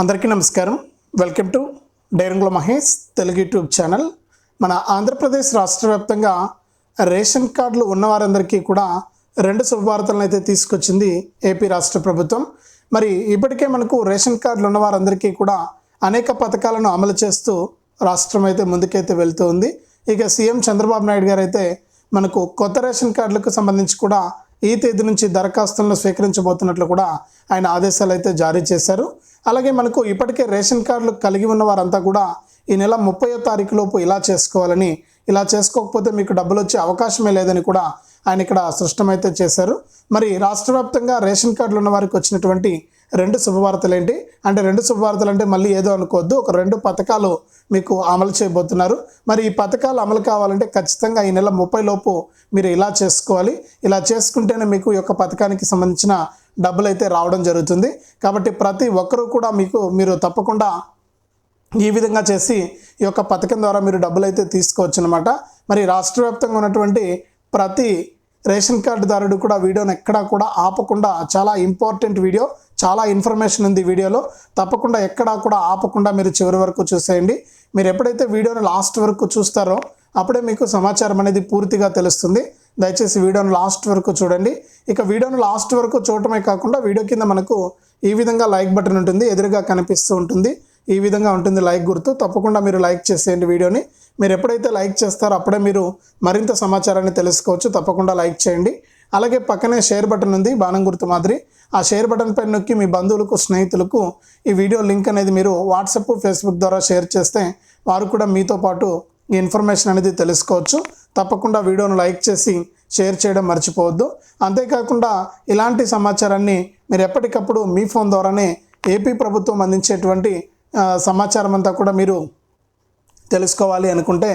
అందరికీ నమస్కారం. Welcome to డైరంగుల మహేష్ తెలుగు యూట్యూబ్ ఛానల్. మన ఆంధ్రప్రదేశ్ రాష్ట్ర వ్యాప్తంగా రేషన్ కార్డులు ఉన్నవారందరికీ కూడా రెండు శుభవార్తలను అయితే తీసుకొచ్చింది ఏపీ రాష్ట్ర ప్రభుత్వం. మరి ఇప్పటికే మనకు రేషన్ కార్డులు ఉన్నవారందరికీ కూడా అనేక పథకాలను అమలు చేస్తూ రాష్ట్రం అయితే ముందుకైతే వెళ్తూ ఉంది. ఇక సీఎం చంద్రబాబు నాయుడు గారు అయితే మనకు కొత్త రేషన్ కార్డులకు సంబంధించి కూడా ఈ తేదీ నుంచి దరఖాస్తులను స్వీకరించబోతున్నట్లు కూడా ఆయన ఆదేశాలు అయితే జారీ చేశారు. అలాగే మనకు ఇప్పటికే రేషన్ కార్డులు కలిగి ఉన్న వారంతా కూడా ఈ నెల ముప్పయో తారీఖు లోపు ఇలా చేసుకోవాలని ఇలా చేసుకోకపోతే మీకు డబ్బులు వచ్చే అవకాశమే లేదని కూడా ఆయన ఇక్కడ స్పష్టమైతే చేశారు. మరి రాష్ట్ర వ్యాప్తంగా రేషన్ కార్డులు ఉన్న వారికి వచ్చినటువంటి రెండు శుభవార్తలు ఏంటి? అంటే రెండు శుభవార్తలు అంటే మళ్ళీ ఏదో అనుకోవద్దు. ఒక రెండు పథకాలు మీకు అమలు చేయబోతున్నారు. మరి ఈ పథకాలు అమలు కావాలంటే ఖచ్చితంగా ఈ నెల ముప్పై లోపు మీరు ఇలా చేసుకోవాలి. ఇలా చేసుకుంటేనే మీకు ఈ యొక్క పథకానికి సంబంధించిన డబ్బులు అయితే రావడం జరుగుతుంది. కాబట్టి ప్రతి ఒక్కరూ కూడా మీకు మీరు తప్పకుండా ఈ విధంగా చేసి ఈ యొక్క పథకం ద్వారా మీరు డబ్బులు అయితే తీసుకోవచ్చు అనమాట మరి రాష్ట్ర వ్యాప్తంగా ఉన్నటువంటి ప్రతి రేషన్ కార్డుదారుడు కూడా వీడియోని ఎక్కడా కూడా ఆపకుండా చాలా ఇంపార్టెంట్ వీడియో. చాలా ఇన్ఫర్మేషన్ ఉంది వీడియోలో. తప్పకుండా ఎక్కడా కూడా ఆపకుండా మీరు చివరి వరకు చూసేయండి. మీరు ఎప్పుడైతే వీడియోను లాస్ట్ వరకు చూస్తారో అప్పుడే మీకు సమాచారం అనేది పూర్తిగా తెలుస్తుంది. దయచేసి వీడియోను లాస్ట్ వరకు చూడండి. ఇక వీడియోను లాస్ట్ వరకు చూడటమే కాకుండా వీడియో కింద మనకు ఈ విధంగా లైక్ బటన్ ఉంటుంది. ఎదురుగా కనిపిస్తూ ఉంటుంది. ఈ విధంగా ఉంటుంది లైక్ గుర్తు. తప్పకుండా మీరు లైక్ చేసేయండి వీడియోని. మీరు ఎప్పుడైతే లైక్ చేస్తారో అప్పుడే మీరు మరింత సమాచారాన్ని తెలుసుకోవచ్చు. తప్పకుండా లైక్ చేయండి. అలాగే పక్కనే షేర్ బటన్ ఉంది బాణం గుర్తు మాదిరి. ఆ షేర్ బటన్ పైన నొక్కి మీ బంధువులకు స్నేహితులకు ఈ వీడియో లింక్ అనేది మీరు వాట్సాప్ ఫేస్బుక్ ద్వారా షేర్ చేస్తే వారు కూడా మీతో పాటు ఈ ఇన్ఫర్మేషన్ అనేది తెలుసుకోవచ్చు. తప్పకుండా వీడియోను లైక్ చేసి షేర్ చేయడం మర్చిపోవద్దు. అంతేకాకుండా ఇలాంటి సమాచారాన్ని మీరు ఎప్పటికప్పుడు మీ ఫోన్ ద్వారానే ఏపీ ప్రభుత్వం అందించేటువంటి సమాచారం అంతా కూడా మీరు తెలుసుకోవాలి అనుకుంటే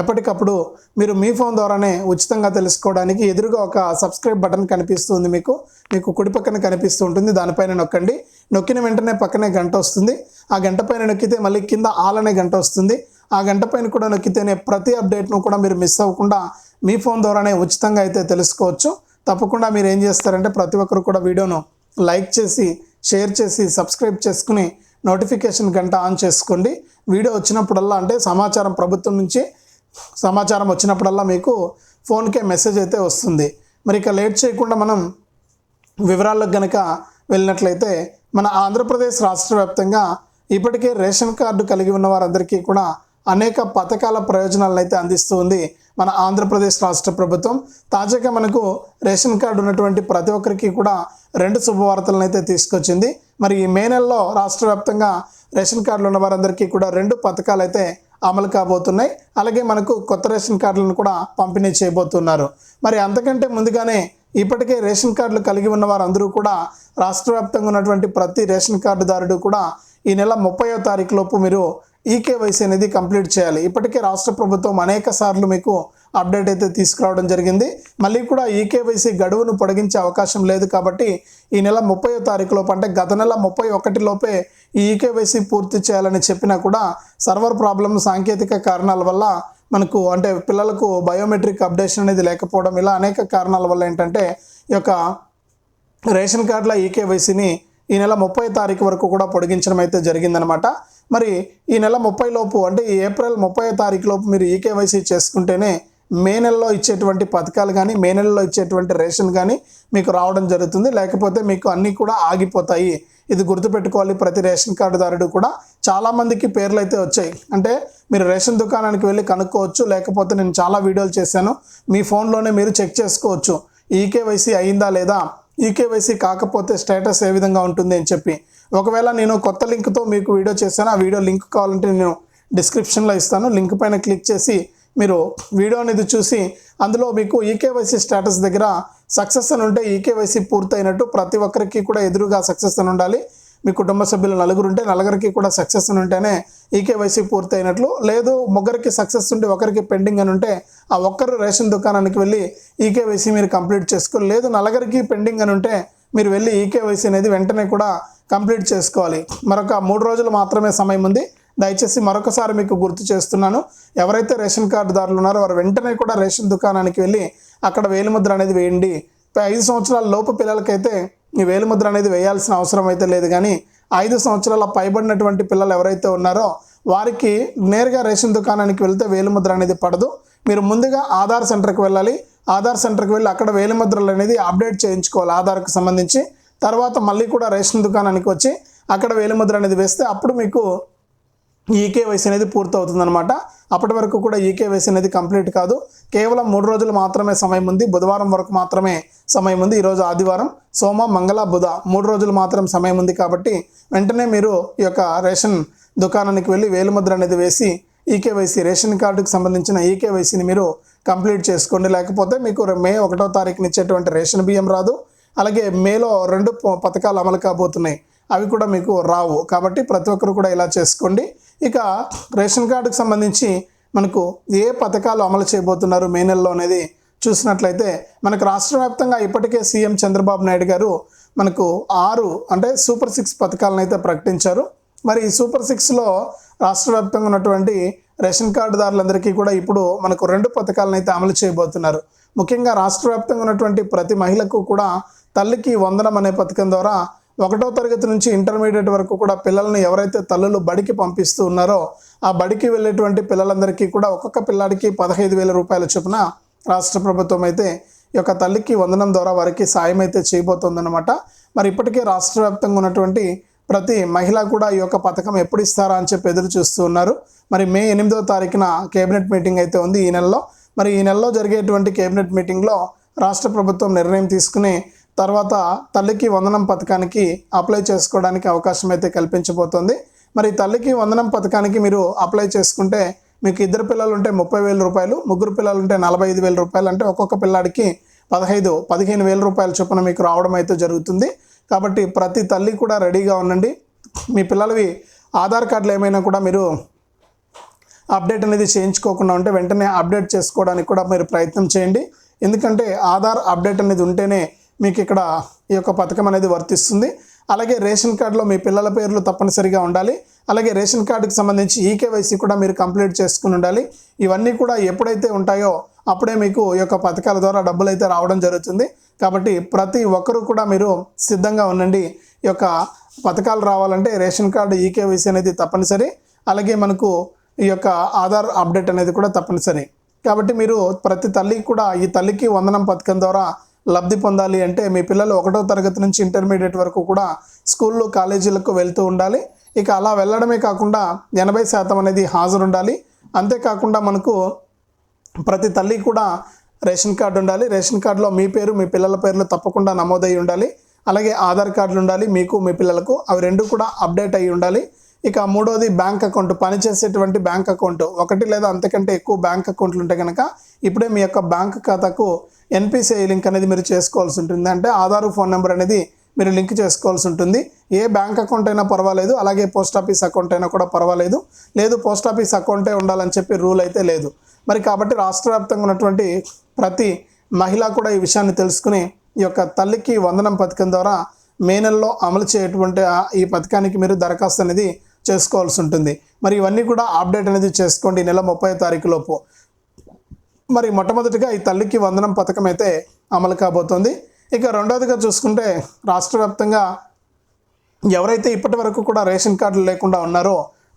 ఎప్పటికప్పుడు మీరు మీ ఫోన్ ద్వారానే ఉచితంగా తెలుసుకోవడానికి ఎదురుగా ఒక సబ్స్క్రైబ్ బటన్ కనిపిస్తుంది మీకు. మీకు కుడి పక్కన కనిపిస్తూ ఉంటుంది. దానిపైన నొక్కండి. నొక్కిన వెంటనే పక్కనే గంట వస్తుంది. ఆ గంట పైన నొక్కితే మళ్ళీ కింద ఆల్ అనే గంట వస్తుంది. ఆ గంట పైన కూడా నొక్కితేనే ప్రతి అప్డేట్ను కూడా మీరు మిస్ అవ్వకుండా మీ ఫోన్ ద్వారానే ఉచితంగా అయితే తెలుసుకోవచ్చు. తప్పకుండా మీరు ఏం చేస్తారంటే ప్రతి ఒక్కరు కూడా వీడియోను లైక్ చేసి షేర్ చేసి సబ్స్క్రైబ్ చేసుకుని నోటిఫికేషన్ గంట ఆన్ చేసుకోండి. వీడియో వచ్చినప్పుడల్లా అంటే సమాచారం ప్రభుత్వం నుంచి సమాచారం వచ్చినప్పుడల్లా మీకు ఫోన్కే మెసేజ్ అయితే వస్తుంది. మరి ఇక లేట్ చేయకుండా మనం వివరాలకు గనక వెళ్ళినట్లయితే మన ఆంధ్రప్రదేశ్ రాష్ట్ర వ్యాప్తంగా ఇప్పటికే రేషన్ కార్డు కలిగి ఉన్న వారందరికీ కూడా అనేక పథకాల ప్రయోజనాలను అయితే అందిస్తూ ఉంది మన ఆంధ్రప్రదేశ్ రాష్ట్ర ప్రభుత్వం. తాజాగా మనకు రేషన్ కార్డు ఉన్నటువంటి ప్రతి ఒక్కరికి కూడా రెండు శుభవార్తలను అయితే తీసుకొచ్చింది. మరి ఈ మే నెలలో రాష్ట్ర వ్యాప్తంగా రేషన్ కార్డులు ఉన్న వారందరికీ కూడా రెండు పథకాలు అయితే అమలు కాబోతున్నాయి. అలాగే మనకు కొత్త రేషన్ కార్డులను కూడా పంపిణీ చేయబోతున్నారు. మరి అంతకంటే ముందుగానే ఇప్పటికే రేషన్ కార్డులు కలిగి ఉన్న వారందరూ కూడా రాష్ట్ర వ్యాప్తంగా ఉన్నటువంటి ప్రతి రేషన్ కార్డుదారుడు కూడా ఈ నెల ముప్పయో తారీఖు లోపు మీరు ఈకేవైసీ అనేది కంప్లీట్ చేయాలి. ఇప్పటికే రాష్ట్ర ప్రభుత్వం అనేక సార్లు మీకు అప్డేట్ అయితే తీసుకురావడం జరిగింది. మళ్ళీ కూడా ఈకేవైసీ గడువును పొడిగించే అవకాశం లేదు కాబట్టి ఈ నెల ముప్పై తారీఖు లోపు అంటే గత నెల ముప్పై ఒకటి లోపే ఈ ఈకేవైసీ పూర్తి చేయాలని చెప్పినా కూడా సర్వర్ ప్రాబ్లం సాంకేతిక కారణాల వల్ల మనకు అంటే పిల్లలకు బయోమెట్రిక్ అప్డేషన్ అనేది లేకపోవడం ఇలా అనేక కారణాల వల్ల ఏంటంటే ఈ యొక్క రేషన్ కార్డుల ఈకేవైసీని ఈ నెల ముప్పై తారీఖు వరకు కూడా పొడిగించడం అయితే జరిగిందనమాట మరి ఈ నెల ముప్పై లోపు అంటే ఈ ఏప్రిల్ ముప్పై తారీఖు లోపు మీరు ఈకేవైసీ చేసుకుంటేనే మే నెలలో ఇచ్చేటువంటి పథకాలు కానీ మే నెలలో ఇచ్చేటువంటి రేషన్ కానీ మీకు రావడం జరుగుతుంది. లేకపోతే మీకు అన్నీ కూడా ఆగిపోతాయి. ఇది గుర్తుపెట్టుకోవాలి. ప్రతి రేషన్ కార్డుదారుడు కూడా చాలామందికి పేర్లు అయితే వచ్చాయి. అంటే మీరు రేషన్ దుకాణానికి వెళ్ళి కనుక్కోవచ్చు. లేకపోతే నేను చాలా వీడియోలు చేశాను. మీ ఫోన్లోనే మీరు చెక్ చేసుకోవచ్చు. ఈకేవైసీ అయిందా లేదా? ఈకేవైసీ కాకపోతే స్టేటస్ ఏ విధంగా ఉంటుంది అని చెప్పి. ఒకవేళ నేను కొత్త లింక్తో మీకు వీడియో చేశాను ఆ వీడియో లింక్ కావాలంటే నేను డిస్క్రిప్షన్లో ఇస్తాను. లింక్ పైన క్లిక్ చేసి మీరు వీడియో అనేది చూసి అందులో మీకు ఈకేవైసీ స్టేటస్ దగ్గర సక్సెస్ అని ఉంటే ఈకేవైసీ పూర్తయినట్టు ప్రతి ఒక్కరికి కూడా ఎదురుగా సక్సెస్ అని ఉండాలి. మీ కుటుంబ సభ్యులు నలుగురు ఉంటే నలుగురికి కూడా సక్సెస్ అని ఉంటేనే ఈకేవైసీ పూర్తయినట్లు. లేదు ముగ్గురికి సక్సెస్ ఉంటే ఒకరికి పెండింగ్ అని ఉంటే ఆ ఒక్కరు రేషన్ దుకాణానికి వెళ్ళి ఈకేవైసీ మీరు కంప్లీట్ చేసుకోవాలి. లేదు నలుగురికి పెండింగ్ అని ఉంటే మీరు వెళ్ళి ఈకేవైసీ అనేది వెంటనే కూడా కంప్లీట్ చేసుకోవాలి. మరొక మూడు రోజులు మాత్రమే సమయం ఉంది. దయచేసి మరొకసారి మీకు గుర్తు చేస్తున్నాను. ఎవరైతే రేషన్ కార్డుదారులు ఉన్నారో వారు వెంటనే కూడా రేషన్ దుకాణానికి వెళ్ళి అక్కడ వేలిముద్ర అనేది వేయండి. ఐదు సంవత్సరాల లోపు పిల్లలకైతే ఈ వేలిముద్ర అనేది వేయాల్సిన అవసరం అయితే లేదు. కానీ ఐదు సంవత్సరాల పైబడినటువంటి పిల్లలు ఎవరైతే ఉన్నారో వారికి నేరుగా రేషన్ దుకాణానికి వెళ్తే వేలిముద్ర అనేది పడదు. మీరు ముందుగా ఆధార్ సెంటర్కి వెళ్ళాలి. ఆధార్ సెంటర్కి వెళ్ళి అక్కడ వేలిముద్రలు అనేది అప్డేట్ చేయించుకోవాలి ఆధార్కు సంబంధించి. తర్వాత మళ్ళీ కూడా రేషన్ దుకాణానికి వచ్చి అక్కడ వేలిముద్ర అనేది వేస్తే అప్పుడు మీకు ఈకేవైసీ అనేది పూర్తవుతుంది అనమాట అప్పటి వరకు కూడా ఈకేవైసీ అనేది కంప్లీట్ కాదు. కేవలం మూడు రోజులు మాత్రమే సమయం ఉంది. బుధవారం వరకు మాత్రమే సమయం ఉంది. ఈరోజు ఆదివారం సోమ మంగళ బుధ మూడు రోజులు మాత్రం సమయం ఉంది కాబట్టి వెంటనే మీరు ఈ యొక్క రేషన్ దుకాణానికి వెళ్ళి వేలుముద్ర అనేది వేసి ఈకేవైసీ రేషన్ కార్డుకు సంబంధించిన ఈకేవైసీని మీరు కంప్లీట్ చేసుకోండి. లేకపోతే మీకు మే ఒకటో తారీఖున ఇచ్చేటువంటి రేషన్ బియ్యం రాదు. అలాగే మేలో రెండు ప- పథకాలు అమలు కాబోతున్నాయి. అవి కూడా మీకు రావు. కాబట్టి ప్రతి ఒక్కరు కూడా ఇలా చేసుకోండి. ఇక రేషన్ కార్డుకు సంబంధించి మనకు ఏ పథకాలు అమలు చేయబోతున్నారు మే నెలలో అనేది చూసినట్లయితే మనకు రాష్ట్ర వ్యాప్తంగా ఇప్పటికే సీఎం చంద్రబాబు నాయుడు గారు మనకు ఆరు అంటే సూపర్ సిక్స్ పథకాలను అయితే ప్రకటించారు. మరి ఈ సూపర్ సిక్స్లో రాష్ట్ర వ్యాప్తంగా ఉన్నటువంటి రేషన్ కార్డుదారులందరికీ కూడా ఇప్పుడు మనకు రెండు పథకాలను అయితే అమలు చేయబోతున్నారు. ముఖ్యంగా రాష్ట్ర వ్యాప్తంగా ఉన్నటువంటి ప్రతి మహిళకు కూడా తల్లికి వందనం అనే పథకం ద్వారా ఒకటో తరగతి నుంచి ఇంటర్మీడియట్ వరకు కూడా పిల్లల్ని ఎవరైతే తల్లులు బడికి పంపిస్తూ ఉన్నారో ఆ బడికి వెళ్ళేటువంటి పిల్లలందరికీ కూడా ఒక్కొక్క పిల్లాడికి పదహైదు వేల రూపాయల చొప్పున రాష్ట్ర ప్రభుత్వం అయితే ఈ యొక్క తల్లికి వందనం ద్వారా వారికి సాయం అయితే చేయబోతోందనమాట మరి ఇప్పటికే రాష్ట్ర వ్యాప్తంగా ఉన్నటువంటి ప్రతి మహిళ కూడా ఈ యొక్క పథకం ఎప్పుడు ఇస్తారా అని చెప్పి ఎదురు చూస్తూ ఉన్నారు. మరి మే ఎనిమిదో తారీఖున కేబినెట్ మీటింగ్ అయితే ఉంది ఈ నెలలో. మరి ఈ నెలలో జరిగేటువంటి కేబినెట్ మీటింగ్లో రాష్ట్ర ప్రభుత్వం నిర్ణయం తీసుకుని తర్వాత తల్లికి వందనం పథకానికి అప్లై చేసుకోవడానికి అవకాశం అయితే కల్పించబోతోంది. మరి తల్లికి వందనం పథకానికి మీరు అప్లై చేసుకుంటే మీకు ఇద్దరు పిల్లలు ఉంటే ముప్పై వేల రూపాయలు ముగ్గురు పిల్లలు ఉంటే నలభై ఐదు వేల రూపాయలు అంటే ఒక్కొక్క పిల్లాడికి పదహైదు పదిహేను వేల రూపాయల చొప్పున మీకు రావడం అయితే జరుగుతుంది. కాబట్టి ప్రతి తల్లి కూడా రెడీగా ఉండండి. మీ పిల్లలవి ఆధార్ కార్డులు ఏమైనా కూడా మీరు అప్డేట్ అనేది చేయించుకోకుండా ఉంటే వెంటనే అప్డేట్ చేసుకోవడానికి కూడా మీరు ప్రయత్నం చేయండి. ఎందుకంటే ఆధార్ అప్డేట్ అనేది ఉంటేనే మీకు ఇక్కడ ఈ యొక్క పథకం అనేది వర్తిస్తుంది. అలాగే రేషన్ కార్డులో మీ పిల్లల పేర్లు తప్పనిసరిగా ఉండాలి. అలాగే రేషన్ కార్డుకి సంబంధించి ఈకేవైసీ కూడా మీరు కంప్లీట్ చేసుకుని ఉండాలి. ఇవన్నీ కూడా ఎప్పుడైతే ఉంటాయో అప్పుడే మీకు ఈ యొక్క పథకాల ద్వారా డబ్బులు అయితే రావడం జరుగుతుంది. కాబట్టి ప్రతి ఒక్కరూ కూడా మీరు సిద్ధంగా ఉండండి. ఈ యొక్క పథకాలు రావాలంటే రేషన్ కార్డు ఈకేవైసీ అనేది తప్పనిసరి. అలాగే మనకు ఈ యొక్క ఆధార్ అప్డేట్ అనేది కూడా తప్పనిసరి. కాబట్టి మీరు ప్రతి తల్లికి కూడా ఈ తల్లికి వందనం పథకం ద్వారా లబ్ధి పొందాలి అంటే మీ పిల్లలు ఒకటో తరగతి నుంచి ఇంటర్మీడియట్ వరకు కూడా స్కూళ్ళు కాలేజీలకు వెళ్తూ ఉండాలి. ఇక అలా వెళ్ళడమే కాకుండా ఎనభై శాతం అనేది హాజరు ఉండాలి అంతేకాకుండా మనకు ప్రతి తల్లి కూడా రేషన్ కార్డు ఉండాలి. రేషన్ కార్డులో మీ పేరు మీ పిల్లల పేర్లు తప్పకుండా నమోదై ఉండాలి. అలాగే ఆధార్ కార్డులు ఉండాలి మీకు మీ పిల్లలకు. అవి రెండు కూడా అప్డేట్ అయి ఉండాలి. ఇక మూడోది బ్యాంక్ అకౌంట్. పనిచేసేటువంటి బ్యాంక్ అకౌంట్. ఒకటి లేదా అంతకంటే ఎక్కువ బ్యాంక్ అకౌంట్లు ఉంటే కనుక ఇప్పుడే మీ యొక్క బ్యాంక్ ఖాతాకు ఎన్పిసిఐ లింక్ అనేది మీరు చేసుకోవాల్సి ఉంటుంది. అంటే ఆధార్ ఫోన్ నెంబర్ అనేది మీరు లింక్ చేసుకోవాల్సి ఉంటుంది. ఏ బ్యాంక్ అకౌంట్ అయినా పర్వాలేదు. అలాగే పోస్ట్ ఆఫీస్ అకౌంట్ అయినా కూడా పర్వాలేదు. లేదు పోస్ట్ ఆఫీస్ అకౌంటే ఉండాలని చెప్పి రూల్ అయితే లేదు. మరి కాబట్టి రాష్ట్ర వ్యాప్తంగా ఉన్నటువంటి ప్రతి మహిళ కూడా ఈ విషయాన్ని తెలుసుకుని ఈ యొక్క తల్లికి వందనం పథకం ద్వారా మే నెలలో అమలు చేయటువంటి ఈ పథకానికి మీరు దరఖాస్తు అనేది చేసుకోవాల్సి ఉంటుంది. మరి ఇవన్నీ కూడా అప్డేట్ అనేది చేసుకోండి నెల ముప్పై తారీఖు లోపు. మరి మొట్టమొదటిగా ఈ తల్లికి వందనం పథకం అయితే అమలు కాబోతోంది. ఇక రెండవదిగా చూసుకుంటే రాష్ట్ర వ్యాప్తంగా ఎవరైతే ఇప్పటి వరకు కూడా రేషన్ కార్డులు లేకుండా ఉన్నారో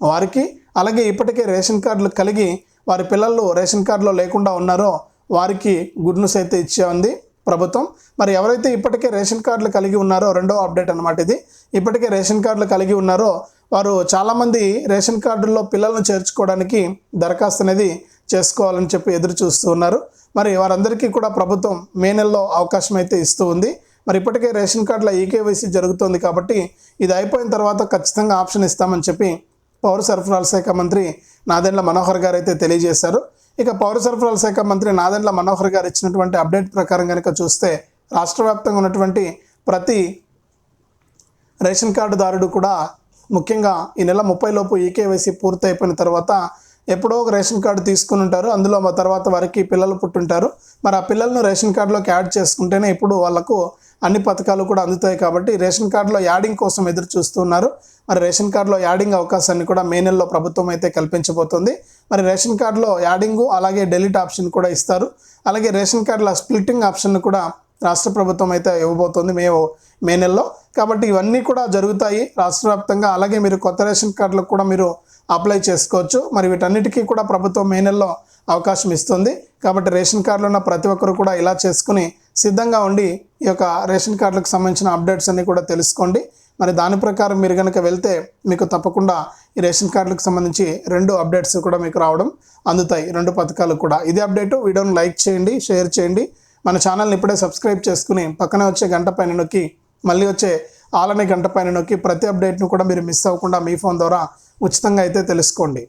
వారికి అలాగే ఇప్పటికే రేషన్ కార్డులు కలిగి వారి పిల్లలు రేషన్ కార్డులో లేకుండా ఉన్నారో వారికి గుడ్ న్యూస్ అయితే ఇచ్చే ఉంది ప్రభుత్వం. మరి ఎవరైతే ఇప్పటికే రేషన్ కార్డులు కలిగి ఉన్నారో రెండో అప్డేట్ అనమాట ఇది. ఇప్పటికే రేషన్ కార్డులు కలిగి ఉన్నారో వారు చాలామంది రేషన్ కార్డుల్లో పిల్లలను చేర్చుకోవడానికి దరఖాస్తు అనేది చేసుకోవాలని చెప్పి ఎదురు చూస్తూ ఉన్నారు. మరి వారందరికీ కూడా ప్రభుత్వం మే నెలలో అవకాశం అయితే ఇస్తూ ఉంది. మరి ఇప్పటికే రేషన్ కార్డుల ఈకేవైసీ జరుగుతోంది కాబట్టి ఇది అయిపోయిన తర్వాత ఖచ్చితంగా ఆప్షన్ ఇస్తామని చెప్పి పౌర సరఫరాల శాఖ మంత్రి నాదెండ్ల మనోహర్ గారు అయితే తెలియజేశారు. ఇక పౌర సరఫరాల శాఖ మంత్రి నాదెండ్ల మనోహర్ గారు ఇచ్చినటువంటి అప్డేట్ ప్రకారం కనుక చూస్తే రాష్ట్ర వ్యాప్తంగా ఉన్నటువంటి ప్రతి రేషన్ కార్డుదారుడు కూడా ముఖ్యంగా ఈ నెల ముప్పై లోపు ఈకేవైసీ పూర్తి అయిపోయిన తర్వాత ఎప్పుడో ఒక రేషన్ కార్డు తీసుకుని ఉంటారు. అందులో మా తర్వాత వారికి పిల్లలు పుట్టుంటారు. మరి ఆ పిల్లలను రేషన్ కార్డులోకి యాడ్ చేసుకుంటేనే ఇప్పుడు వాళ్ళకు అన్ని పథకాలు కూడా అందుతాయి కాబట్టి రేషన్ కార్డులో యాడింగ్ కోసం ఎదురు చూస్తున్నారు మరి రేషన్ కార్డులో యాడింగ్ అవకాశాన్ని కూడా మే నెలలో ప్రభుత్వం అయితే కల్పించబోతుంది. మరి రేషన్ కార్డులో యాడింగ్ అలాగే డెలిట్ ఆప్షన్ కూడా ఇస్తారు. అలాగే రేషన్ కార్డుల స్ప్లిట్టింగ్ ఆప్షన్ కూడా రాష్ట్ర ప్రభుత్వం అయితే ఇవ్వబోతోంది. మే మే నెలలో. కాబట్టి ఇవన్నీ కూడా జరుగుతాయి రాష్ట్ర వ్యాప్తంగా అలాగే మీరు కొత్త రేషన్ కార్డులకు కూడా మీరు అప్లై చేసుకోవచ్చు. మరి వీటన్నిటికీ కూడా ప్రభుత్వం మే నెలలో అవకాశం ఇస్తుంది. కాబట్టి రేషన్ కార్డులు ఉన్న ప్రతి ఒక్కరు కూడా ఇలా చేసుకుని సిద్ధంగా ఉండి ఈ యొక్క రేషన్ కార్డులకు సంబంధించిన అప్డేట్స్ అన్నీ కూడా తెలుసుకోండి. మరి దాని ప్రకారం మీరు కనుక వెళ్తే మీకు తప్పకుండా ఈ రేషన్ కార్డులకు సంబంధించి రెండు అప్డేట్స్ కూడా మీకు రావడం అందుతాయి. రెండు పథకాలు కూడా. ఇదే అప్డేట్. వీడియోని లైక్ చేయండి షేర్ చేయండి. మన ఛానల్ని ఇప్పుడే సబ్స్క్రైబ్ చేసుకుని పక్కనే వచ్చే గంట పైన నొక్కి మళ్ళీ వచ్చే ఆలనే గంట పైన నొక్కి ప్రతి అప్డేట్ను కూడా మీరు మిస్ అవ్వకుండా మీ ఫోన్ ద్వారా ఉచితంగా అయితే తెలుసుకోండి.